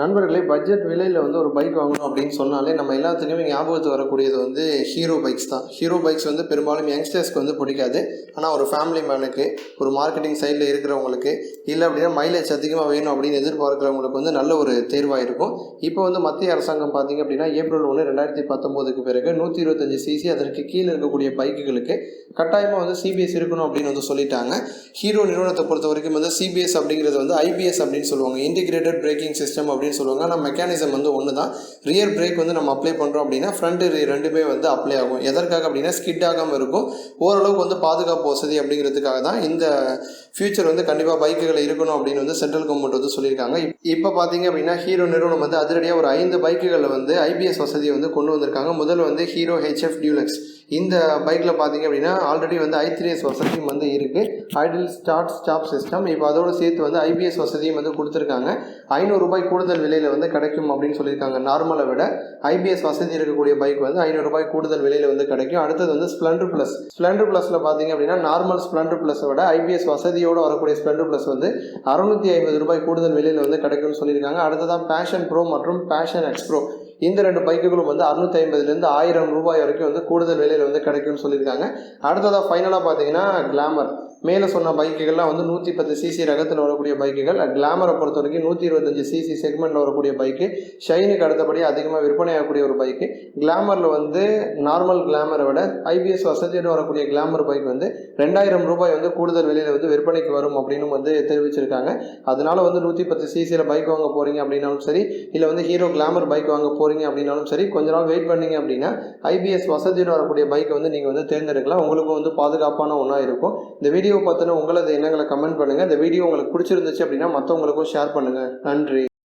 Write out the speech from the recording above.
நண்பர்களே பட்ஜெட் விலையில் வந்து ஒரு பைக் வாங்கணும் அப்படின்னு சொன்னாலே நம்ம எல்லாத்துக்குமே ஞாபகத்துக்கு வரக்கூடியது வந்து ஹீரோ பைக்ஸ் தான். ஹீரோ பைக்ஸ் வந்து பெரும்பாலும் யங்ஸ்டர்ஸ்க்கு வந்து பிடிக்காது. ஆனால் ஒரு ஃபேமிலி மேனுக்கு ஒரு மார்க்கெட்டிங் சைடில் இருக்கிறவங்களுக்கு இல்லை அப்படின்னா மைலேஜ் அதிகமாக வேணும் அப்படின்னு எதிர்பார்க்குறவங்களுக்கு வந்து நல்ல ஒரு தேர்வாக இருக்கும் இப்போ வந்து மத்திய அரசாங்கம் பார்த்தீங்க அப்படின்னா ஏப்ரல் ஒன்று ரெண்டாயிரத்தி பத்தொம்போதுக்கு பிறகு நூற்றி இருபத்தஞ்சி சிசி அதற்கு கீழே இருக்கக்கூடிய பைக்குகளுக்கு கட்டாயமாக வந்து சிபிஎஸ் இருக்கணும் அப்படின்னு வந்து சொல்லிட்டாங்க. ஹீரோ நிறுவனத்தை பொறுத்த வரைக்கும் வந்து சிபிஎஸ் அப்படிங்கிறது வந்து ஐபிஎஸ் அப்படின்னு சொல்லுவாங்க. இன்டிகிரேட்டட் பிரேக்கிங் சிஸ்டம் அப்படின்னு சொல்லுவாங்க. ஆனால் மெக்கானிசம் வந்து ஒன்று தான் ரியர் பிரேக் வந்து நம்ம அப்ளை பண்ணுறோம் அப்படின்னா ஃப்ரண்ட் ரெண்டுமே வந்து அப்ளை ஆகும். எதற்காக அப்படின்னா ஸ்கிட் ஆகாமல் இருக்கும். ஓரளவுக்கு வந்து பாதுகாப்பு வசதி அப்படிங்கிறதுக்காக தான் இந்த ஃபியூச்சர் வந்து கண்டிப்பாக பைக்குகள் இருக்கணும் அப்படின்னு வந்து சென்ட்ரல் கவர்மெண்ட் வந்து சொல்லியிருக்காங்க. இப்போ பார்த்தீங்க அப்படின்னா ஹீரோ நிறுவனம் வந்து அதிரடியாக ஒரு ஐந்து பைக்குகளில் வந்து ஐபிஎஸ் வசதியை வந்து கொண்டு வந்திருக்காங்க. முதல்ல வந்து ஹீரோ ஹெச்எஃப் டியூலக்ஸ் இந்த பைக்கில் பார்த்தீங்க அப்படின்னா ஆல்ரெடி வந்து ஐ த்ரீ வசதியும் வந்து இருக்குது ஐடில் ஸ்டார்ட் ஸ்டாப் சிஸ்டம் இப்போ அதோடு சேர்த்து வந்து ஐபிஎஸ் வசதியும் வந்து கொடுத்துருக்காங்க. ஐநூறுரூபாய் கூடுதல் விலையில் வந்து கிடைக்கும் அப்படின்னு சொல்லியிருக்காங்க. நார்மலை விட ஐபிஎஸ் வசதி இருக்கக்கூடிய பைக் வந்து ஐநூறுரூபாய் கூடுதல் விலையில் வந்து கிடைக்கும். அடுத்தது வந்து ஸ்ப்ளெண்டர் ப்ளஸ் ஸ்ப்ளெண்டர் ப்ளஸில் பார்த்தீங்க அப்படின்னா நார்மல் ஸ்ப்ளெண்டர் ப்ளஸை விட ஐபிஎஸ் வசதியோடு வரக்கூடிய ஸ்ப்ளெண்டர் ப்ளஸ் வந்து அறுநூற்றி ஐம்பது ரூபாய் கூடுதல் விலையில் வந்து கிடைக்கும்னு சொல்லியிருக்காங்க. அடுத்ததான் பேஷன் ப்ரோ மற்றும் பேஷன் எக்ஸ் ப்ரோ இந்த ரெண்டு பைக்குகளும் வந்து அறுநூத்தி ஐம்பதுலேருந்து ஆயிரம் ரூபாய் வரைக்கும் வந்து கூடுதல் விலையில் வந்து கிடைக்கும்னு சொல்லியிருக்காங்க. அடுத்ததாக ஃபைனலாக பார்த்தீங்கன்னா கிளாமர் மேலே சொன்ன பைக்குகள்லாம் வந்து நூற்றி பத்து சிசி ரகத்தில் வரக்கூடிய பைக்குகள் கிளாமரை பொறுத்த வரைக்கும் நூற்றி இருபத்தஞ்சி சிசி செக்மெண்ட்டில் வரக்கூடிய பைக்கு ஷைனுக்கு அடுத்தபடி அதிகமாக விற்பனை ஆகக்கூடிய ஒரு பைக்கு. கிளாமரில் வந்து நார்மல் கிளாமரை விட ஐபிஎஸ் வசதியோடு வரக்கூடிய கிளாமர் பைக் வந்து ரெண்டாயிரம் ரூபாய் வந்து கூடுதல் விலையில் வந்து விற்பனைக்கு வரும் அப்படின்னு வந்து தெரிவிச்சிருக்காங்க. அதனால வந்து நூற்றி பத்து சிசியில் பைக் வாங்க போகிறீங்க அப்படின்னாலும் சரி இல்லை வந்து ஹீரோ கிளாமர் பைக் வாங்க போகிறீங்க அப்படின்னாலும் சரி கொஞ்ச நாள் வெயிட் பண்ணீங்க அப்படின்னா ஐபிஎஸ் வசதியோடு வரக்கூடிய பைக்கை வந்து நீங்கள் வந்து தேர்ந்தெடுக்கலாம். உங்களுக்கும் வந்து பாதுகாப்பான ஒன்றா இருக்கும். இந்த வீடியோ பார்த்துன்னு உங்களது எண்ணங்களை கமெண்ட் பண்ணுங்கள் இந்த வீடியோ உங்களுக்கு பிடிச்சிருந்துச்சு அப்படின்னா மற்றவங்களுக்கும் ஷேர் பண்ணுங்கள் நன்றி.